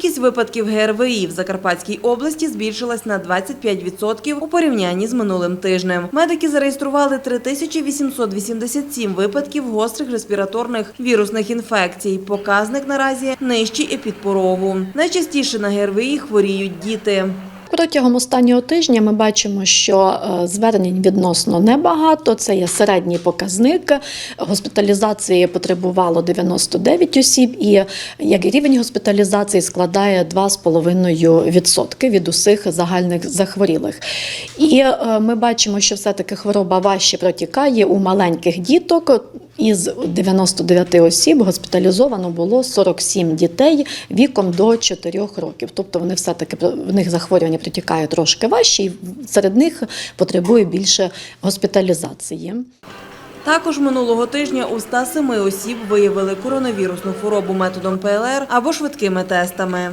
Кількість випадків ГРВІ в Закарпатській області збільшилась на 25% у порівнянні з минулим тижнем. Медики зареєстрували 3887 випадків гострих респіраторних вірусних інфекцій. Показник наразі нижчий епідпорову. Найчастіше на ГРВІ хворіють діти. Протягом останнього тижня ми бачимо, що е, звернень відносно небагато. Це є середній показник. Госпіталізації потребувало 99 осіб, і як рівень госпіталізації складає 2,5% від усіх загальних захворілих. І е, ми бачимо, що все-таки хвороба важче протікає у маленьких діток. Із 99 осіб госпіталізовано було 47 дітей віком до 4 років. Тобто вони все-таки в них захворювання протікає трошки важче, і серед них потребує більше госпіталізації. Також минулого тижня у 107 осіб виявили коронавірусну хворобу методом ПЛР або швидкими тестами.